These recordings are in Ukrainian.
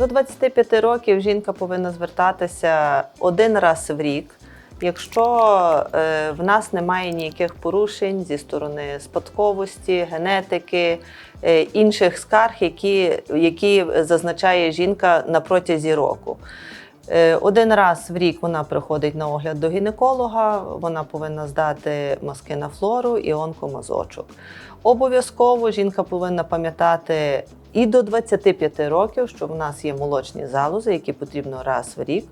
До 25 років жінка повинна звертатися один раз в рік. Якщо е, в нас немає ніяких порушень зі сторони спадковості, генетики, е, інших скарг, які, які зазначає жінка на протязі року. Е, Один раз в рік вона приходить на огляд до гінеколога, вона повинна здати мазки на флору і онкомазочок. Обов'язково жінка повинна пам'ятати і до 25 років, що в нас є молочні залози, які потрібно раз в рік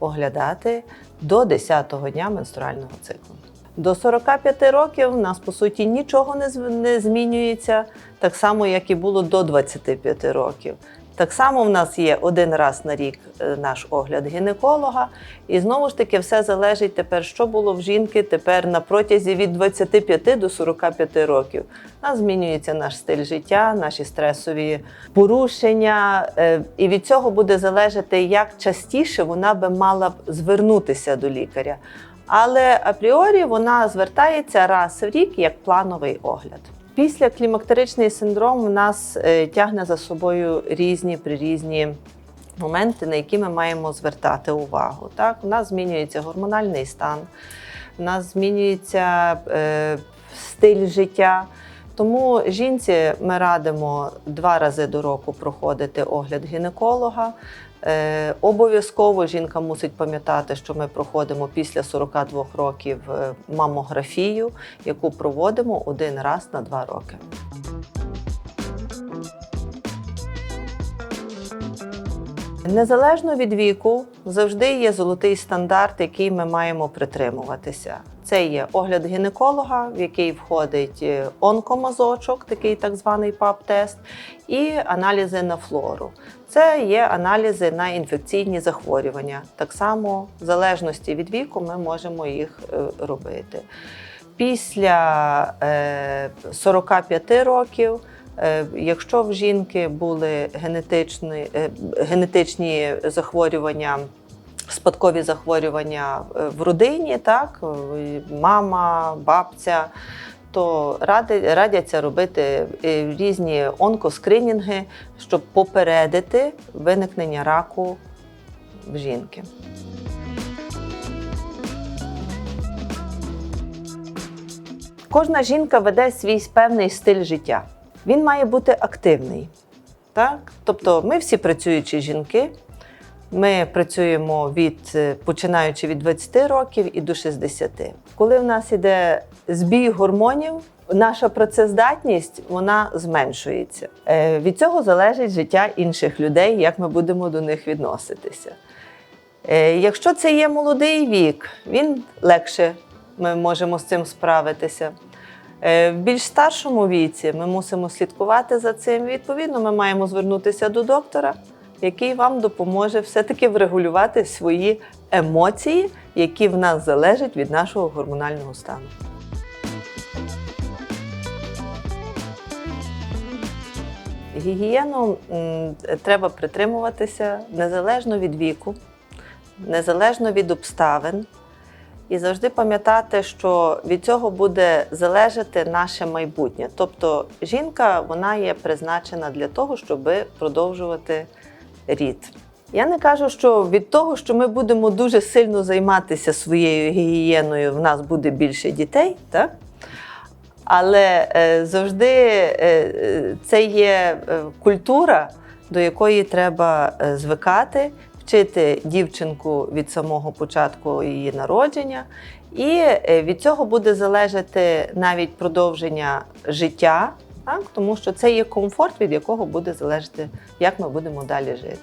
оглядати до 10-го дня менструального циклу. До 45 років в нас по суті нічого не змінюється, так само як і було до 25 років. Так само в нас є один раз на рік е, наш огляд гінеколога, і знову ж таки все залежить тепер, що було в жінки тепер на протязі від 25 до 45 років. У нас змінюється наш стиль життя, наші стресові порушення, е, і від цього буде залежати, як частіше вона би мала б звернутися до лікаря. Але апріорі вона звертається раз в рік як плановий огляд. Після клімактеричний синдром в нас е, тягне за собою різні прирізні моменти, на які ми маємо звертати увагу. Так, у нас змінюється гормональний стан, у нас змінюється е, стиль життя. Тому жінці ми радимо два рази до року проходити огляд гінеколога. Е, обов'язково жінка мусить пам'ятати, що ми проходимо після 42 років е, мамографію, яку проводимо один раз на два роки. Незалежно від віку, завжди є золотий стандарт, який ми маємо притримуватися. Це є огляд гінеколога, в який входить е, онкомазочок, такий так званий ПАП-тест, і аналізи на флору. Це є аналізи на інфекційні захворювання. Так само, в залежності від віку, ми можемо їх е, робити. Після е, 45 років Е, Якщо в жінки були генетичні, е, генетичні захворювання, спадкові захворювання е, в родині, так, е, мама, бабця, то радяться робити е, різні онкоскринінги, щоб попередити виникнення раку в жінки. Кожна жінка веде свій певний стиль життя. Він має бути активний. Так? Тобто ми всі працюючі жінки. Ми працюємо від е, починаючи від 20 років і до 60. Коли в нас іде збій гормонів, наша працездатність вона зменшується. Е, Від цього залежить життя інших людей, як ми будемо до них відноситися. Е, Якщо це є молодий вік, він легше ми можемо з цим справитися. Е, В більш старшому віці ми мусимо слідкувати за цим. Відповідно, ми маємо звернутися до доктора, який вам допоможе все-таки врегулювати свої емоції, які в нас залежать від нашого гормонального стану. Гігієну треба притримуватися незалежно від віку, незалежно від обставин. І завжди пам'ятати, що від цього буде залежати наше майбутнє. Тобто жінка вона є призначена для того, щоб продовжувати рід. Я не кажу, що від того, що ми будемо дуже сильно займатися своєю гігієною, в нас буде більше дітей, так? Але е, завжди е, е, це є культура, до якої треба звикати, вчити дівчинку від самого початку її народження, і е, від цього буде залежати навіть продовження життя, так? тому що це є комфорт, від якого буде залежати, як ми будемо далі жити.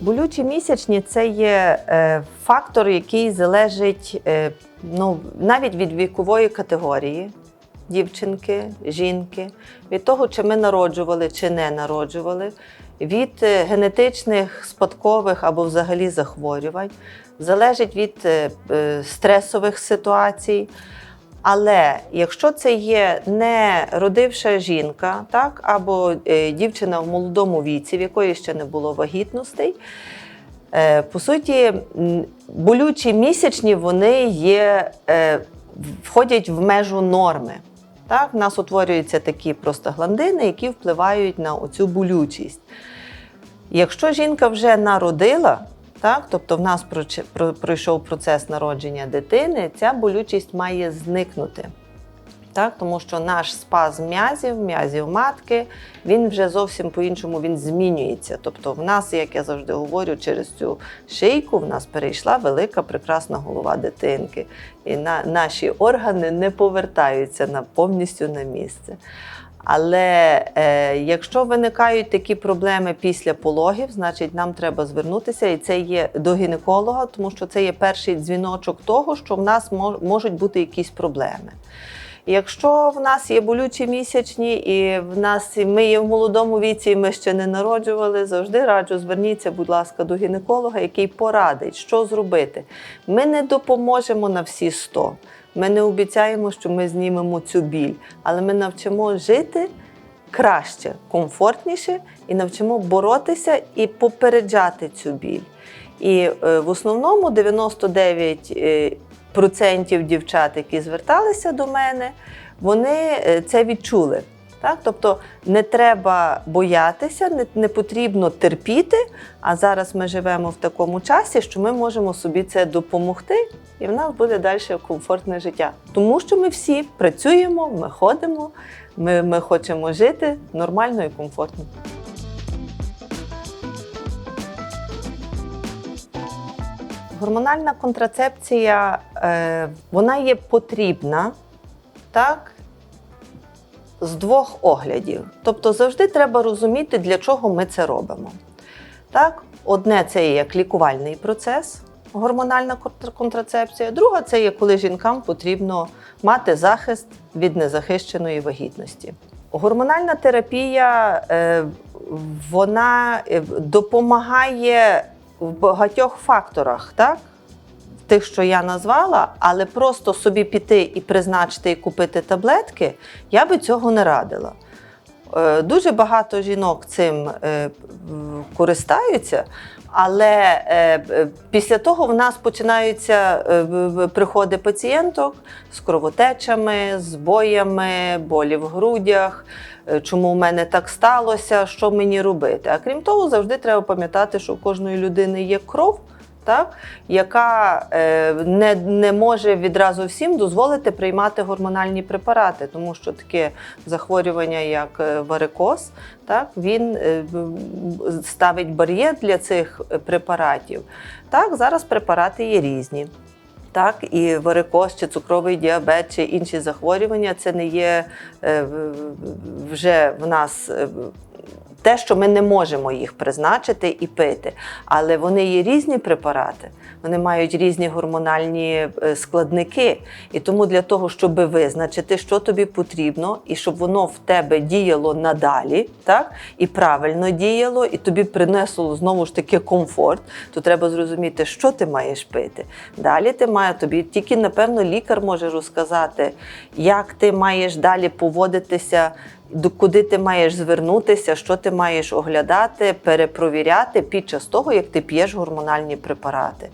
Болючі місячні це є е, фактор, який залежить е, ну, навіть від вікової категорії дівчинки, жінки, від того, чи ми народжували чи не народжували, від е, генетичних, спадкових або взагалі захворювань, залежить від е, е, стресових ситуацій. Але якщо це є не родивша жінка, так, або дівчина в молодому віці, в якої ще не було вагітностей, по суті, болючі місячні вони є, входять в межу норми. Так, в нас утворюються такі простагландини, які впливають на оцю болючість. Якщо жінка вже народила, так, тобто в нас пройшов процес народження дитини, ця болючість має зникнути. Так, тому що наш спазм м'язів, м'язів матки, він вже зовсім по-іншому він змінюється. Тобто, в нас, як я завжди говорю, через цю шийку в нас перейшла велика прекрасна голова дитинки. І на, наші органи не повертаються на, повністю на місце. Але е, якщо виникають такі проблеми після пологів, значить нам треба звернутися, і це є до гінеколога, тому що це є перший дзвіночок того, що в нас мож- можуть бути якісь проблеми. Якщо в нас є болючі місячні, і в нас і ми є в молодому віці, і ми ще не народжували, завжди раджу, зверніться, будь ласка, до гінеколога, який порадить, що зробити. Ми не допоможемо на всі 100. Ми не обіцяємо, що ми знімемо цю біль, але ми навчимо жити краще, комфортніше і навчимо боротися і попереджати цю біль. І е, в основному 99 е, процентів дівчат, які зверталися до мене, вони е, це відчули. Так? Тобто не треба боятися, не, не потрібно терпіти. А зараз ми живемо в такому часі, що ми можемо собі це допомогти, і в нас буде далі комфортне життя. Тому що ми всі працюємо, ми ходимо, ми, ми хочемо жити нормально і комфортно. Гормональна контрацепція е, вона є потрібна, так? З двох оглядів. Тобто завжди треба розуміти, для чого ми це робимо. Так? Одне це є як лікувальний процес, гормональна контрацепція. Друга це є коли жінкам потрібно мати захист від незахищеної вагітності. Гормональна терапія е, вона е, допомагає в багатьох факторах, так? Тих, що я назвала, але просто собі піти і призначити і купити таблетки, я би цього не радила. Е, Дуже багато жінок цим е, користаються, але е, після того в нас починаються приходи пацієнток з кровотечами, з боями, болі в грудях. Е, Чому в мене так сталося, що мені робити? А крім того, завжди треба пам'ятати, що у кожної людини є кров, так, яка е, не, не може відразу всім дозволити приймати гормональні препарати, тому що таке захворювання, як е, варикоз, так, він ставить бар'єр для цих препаратів. Так, зараз препарати є різні. Так, і варикоз, чи цукровий діабет, чи інші захворювання. Це не є е, вже в нас е, те, що ми не можемо їх призначити і пити. Але вони є різні препарати, вони мають різні гормональні е, складники. І тому для того, щоб визначити, що тобі потрібно, і щоб воно в тебе діяло надалі, так, і правильно діяло, і тобі принесло знову ж таки комфорт, то треба зрозуміти, що ти маєш пити. Далі ти маєш тобі, тільки напевно лікар може розказати, як ти маєш далі поводитися куди ти маєш звернутися, що ти маєш оглядати, перепровіряти під час того, як ти п'єш гормональні препарати.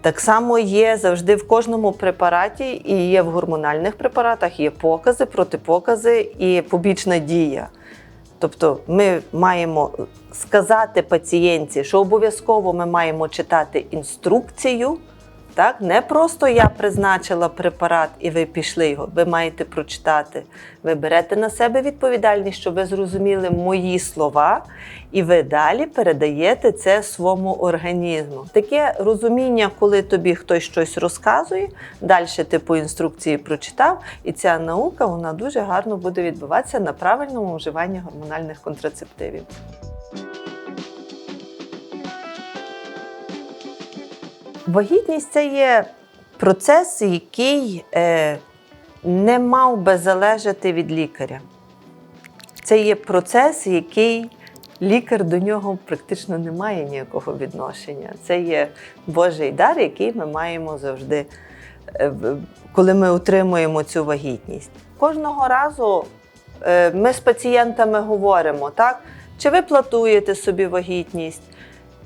Так само є завжди в кожному препараті, і є в гормональних препаратах, є покази, протипокази і побічна дія. Тобто ми маємо сказати пацієнтці, що обов'язково ми маємо читати інструкцію. Так, не просто я призначила препарат і ви пішли його. Ви маєте прочитати. Ви берете на себе відповідальність, щоб ви зрозуміли мої слова, і ви далі передаєте це своєму організму. Таке розуміння, коли тобі хтось щось розказує, далі ти по інструкції прочитав, і ця наука вона дуже гарно буде відбуватися на правильному вживанні гормональних контрацептивів. Вагітність це є процес, який е, не мав би залежати від лікаря. Це є процес, який лікар до нього практично не має ніякого відношення. Це є Божий дар, який ми маємо завжди, е, коли ми отримуємо цю вагітність. Кожного разу е, ми з пацієнтами говоримо, так? Чи ви платуєте собі вагітність?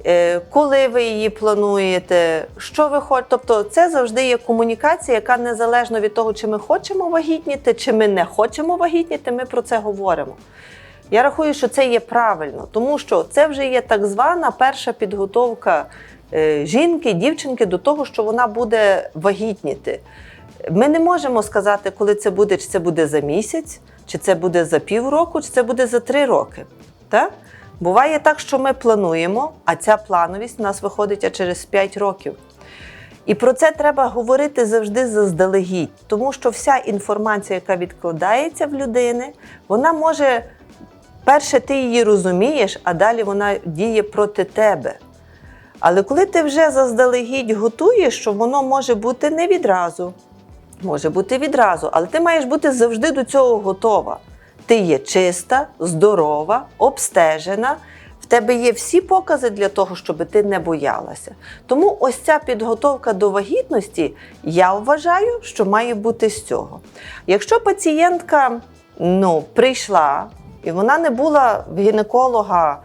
Е, коли ви її плануєте, що ви хочете. Тобто, це завжди є комунікація, яка незалежно від того, чи ми хочемо вагітніти, чи ми не хочемо вагітніти, ми про це говоримо. Я рахую, що це є правильно, тому що це вже є так звана перша підготовка е, жінки, дівчинки до того, що вона буде вагітніти. Ми не можемо сказати, коли це буде, чи це буде за місяць, чи це буде за півроку, чи це буде за три роки. Так? Буває так, що ми плануємо, а ця плановість у нас виходить через 5 років. І про це треба говорити завжди заздалегідь, тому що вся інформація, яка відкладається в людини, вона може перше ти її розумієш, а далі вона діє проти тебе. Але коли ти вже заздалегідь готуєш, що воно може бути не відразу, може бути відразу, але ти маєш бути завжди до цього готова. Ти є чиста, здорова, обстежена. В тебе є всі покази для того, щоб ти не боялася. Тому ось ця підготовка до вагітності, я вважаю, що має бути з цього. Якщо пацієнтка ну, прийшла і вона не була в гінеколога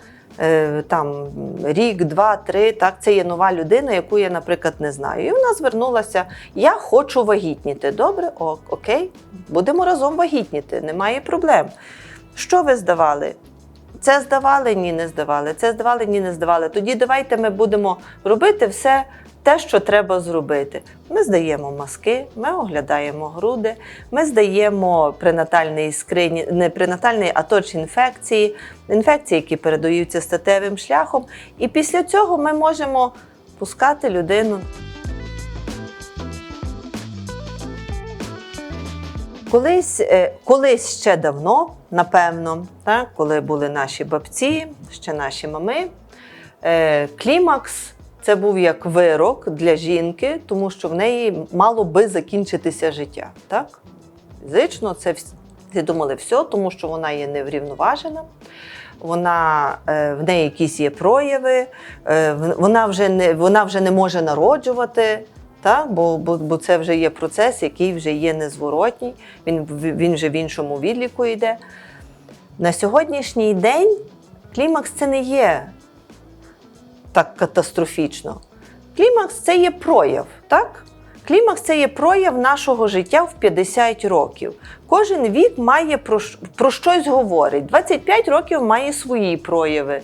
там рік, два, три, так це є нова людина, яку я, наприклад, не знаю. І вона звернулася: Я хочу вагітніти. Добре, о, окей, будемо разом вагітніти, немає проблем. Що ви здавали? Це здавали, ні, не здавали. Це здавали, ні, не здавали. Тоді давайте ми будемо робити все те, що треба зробити. Ми здаємо маски, ми оглядаємо груди, ми здаємо пренатальний скрині, не пренатальний, а точ інфекції, інфекції, які передаються статевим шляхом. І після цього ми можемо пускати людину. Колись, е, колись ще давно, напевно, так, коли були наші бабці, ще наші мами, е, клімакс це був як вирок для жінки, тому що в неї мало би закінчитися життя. Так? Фізично це всі думали все, тому що вона є неврівноважена. Вона е, в неї якісь є прояви, е, вона вже не вона вже не може народжувати, так? Бо, бо, бо це вже є процес, який вже є незворотній. Він, він вже в іншому відліку йде. На сьогоднішній день клімакс це не є так катастрофічно. Клімакс це є прояв, так? Клімакс це є прояв нашого життя в 50 років. Кожен вік має про, про щось говорить. 25 років має свої прояви,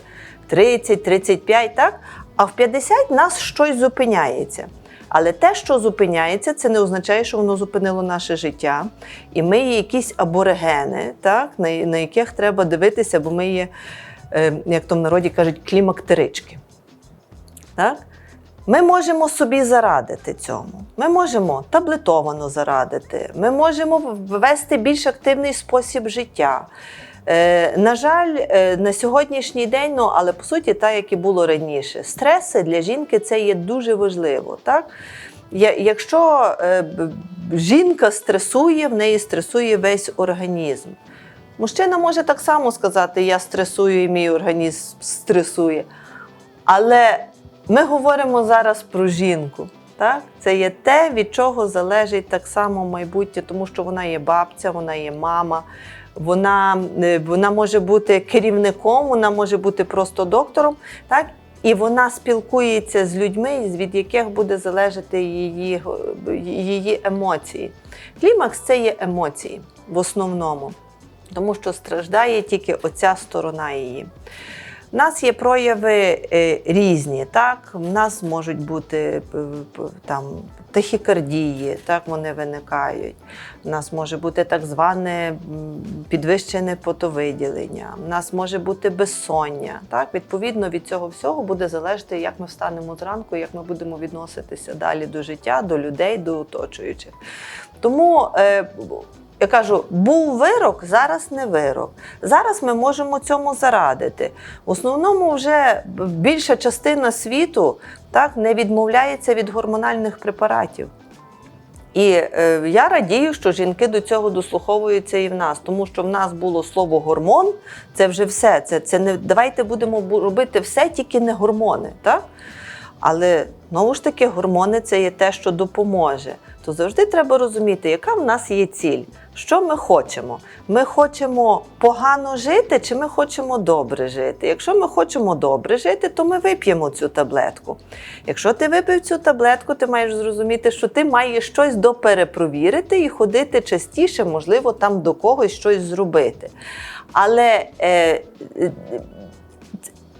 30, 35, так? А в 50 нас щось зупиняється. Але те, що зупиняється, це не означає, що воно зупинило наше життя. І ми є якісь аборигени, так? На, яких треба дивитися, бо ми є, е, як то в народі кажуть, клімактерички. Так? Ми можемо собі зарадити цьому. Ми можемо таблетовано зарадити, ми можемо ввести більш активний спосіб життя. Е, на жаль, е, на сьогоднішній день, ну але по суті, так як і було раніше, стреси для жінки це є дуже важливо. Так? Я- Якщо е, жінка стресує, в неї стресує весь організм. Мужчина може так само сказати: я стресую, і мій організм стресує. Але ми говоримо зараз про жінку. Так? Це є те, від чого залежить так само майбутнє, тому що вона є бабця, вона є мама, вона, е, вона може бути керівником, вона може бути просто доктором. Так? І вона спілкується з людьми, від яких буде залежати її, її емоції. Клімакс це є емоції в основному, тому що страждає тільки оця сторона її. У нас є прояви е, різні. Так, у нас можуть бути е, там тахікардії, так вони виникають. У нас може бути так зване підвищене потовиділення. У нас може бути безсоння. Так, відповідно від цього всього буде залежати, як ми встанемо зранку, як ми будемо відноситися далі до життя, до людей, до оточуючих. Тому е, я кажу, був вирок, зараз не вирок. Зараз ми можемо цьому зарадити. В основному вже більша частина світу так, не відмовляється від гормональних препаратів. І е, я радію, що жінки до цього дослуховуються і в нас, тому що в нас було слово гормон, це вже все. Це, це не давайте будемо робити все, тільки не гормони. Так? Але знову ж таки, гормони це є те, що допоможе. То завжди треба розуміти, яка в нас є ціль, Що ми хочемо? Ми хочемо погано жити, чи ми хочемо добре жити? Якщо ми хочемо добре жити, то ми вип'ємо цю таблетку. Якщо ти випив цю таблетку, ти маєш зрозуміти, що ти маєш щось доперепровірити і ходити частіше, можливо, там до когось щось зробити. Але е, е,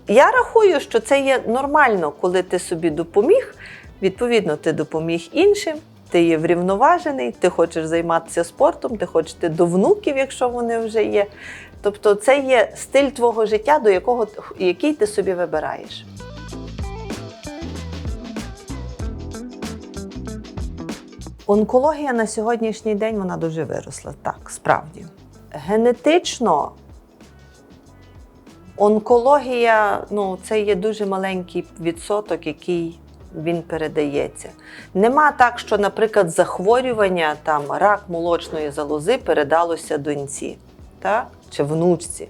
я рахую, що це є нормально, коли ти собі допоміг. Відповідно, ти допоміг іншим, ти є врівноважений, ти хочеш займатися спортом, ти хочеш йти до внуків, якщо вони вже є. Тобто, це є стиль твого життя, до якого який ти собі вибираєш. Онкологія на сьогоднішній день вона дуже виросла. Так, справді. Генетично онкологія ну, це є дуже маленький відсоток, який він передається. Нема так, що, наприклад, захворювання, там, рак молочної залози передалося доньці так? чи внучці.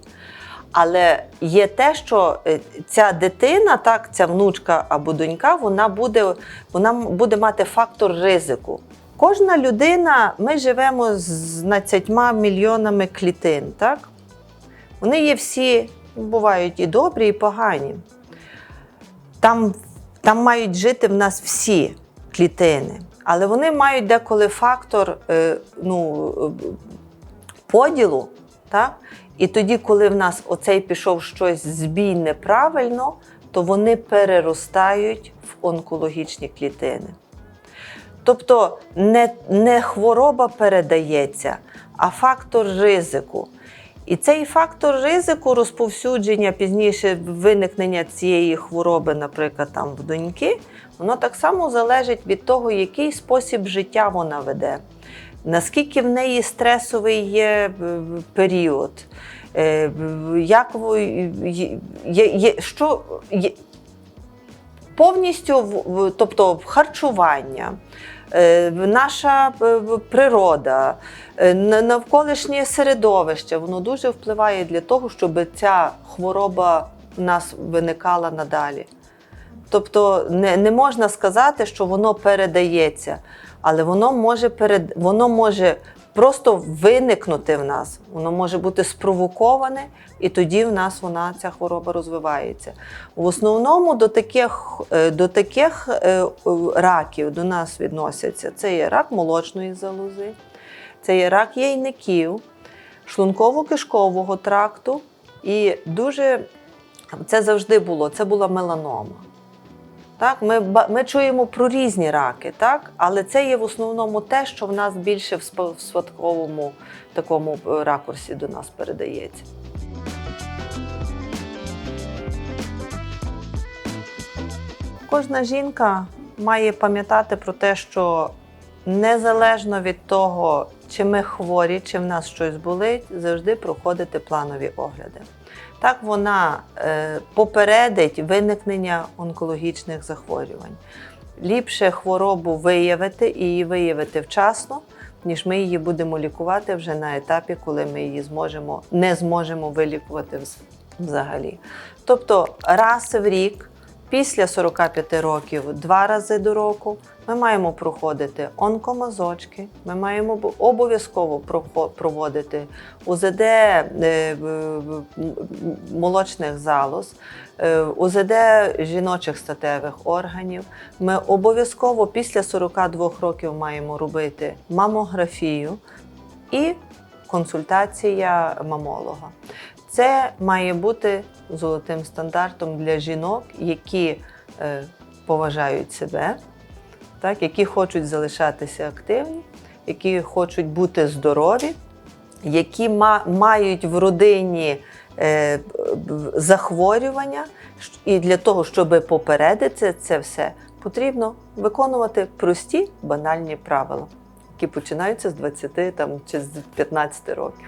Але є те, що е, ця дитина, так, ця внучка або донька, вона буде, вона буде мати фактор ризику. Кожна людина, ми живемо з 12 мільйонами клітин, так? Вони є всі, бувають і добрі, і погані. Там, там мають жити в нас всі клітини, але вони мають деколи фактор е, ну, е, поділу. Так? І тоді, коли в нас оцей пішов щось збій неправильно, то вони переростають в онкологічні клітини. Тобто не, не хвороба передається, а фактор ризику. І цей фактор ризику розповсюдження пізніше виникнення цієї хвороби, наприклад, там в доньки, воно так само залежить від того, який спосіб життя вона веде, наскільки в неї стресовий є е, період, е, як що повністю тобто харчування, наша е, природа, е, навколишнє середовище, воно дуже впливає для того, щоб ця хвороба в нас виникала надалі. Тобто не, не можна сказати, що воно передається, але воно може перед, воно може просто виникнути в нас, воно може бути спровоковане, і тоді в нас вона ця хвороба розвивається. В основному до таких, е, до таких е, раків до нас відносяться. Це є рак молочної залози, це є рак яйників, шлунково-кишкового тракту. І дуже це завжди було, це була меланома. Так, ми, ми чуємо про різні раки, так? але це є в основному те, що в нас більше в спа- спадковому такому е, ракурсі до нас передається. Кожна жінка має пам'ятати про те, що незалежно від того, чи ми хворі, чи в нас щось болить, завжди проходити планові огляди. Так вона е, попередить виникнення онкологічних захворювань. Ліпше хворобу виявити і її виявити вчасно, ніж ми її будемо лікувати вже на етапі, коли ми її зможемо, не зможемо вилікувати взагалі. Тобто раз в рік, після 45 років, два рази до року, ми маємо проходити онкомазочки, ми маємо обов'язково проводити УЗД е, молочних залоз, е, УЗД жіночих статевих органів. Ми обов'язково після 42 років маємо робити мамографію і консультація мамолога. Це має бути золотим стандартом для жінок, які е, поважають себе, так, які хочуть залишатися активні, які хочуть бути здорові, які ма- мають в родині е, захворювання. І для того, щоб попередити це все, потрібно виконувати прості банальні правила, які починаються з 20 там, чи з 15 років.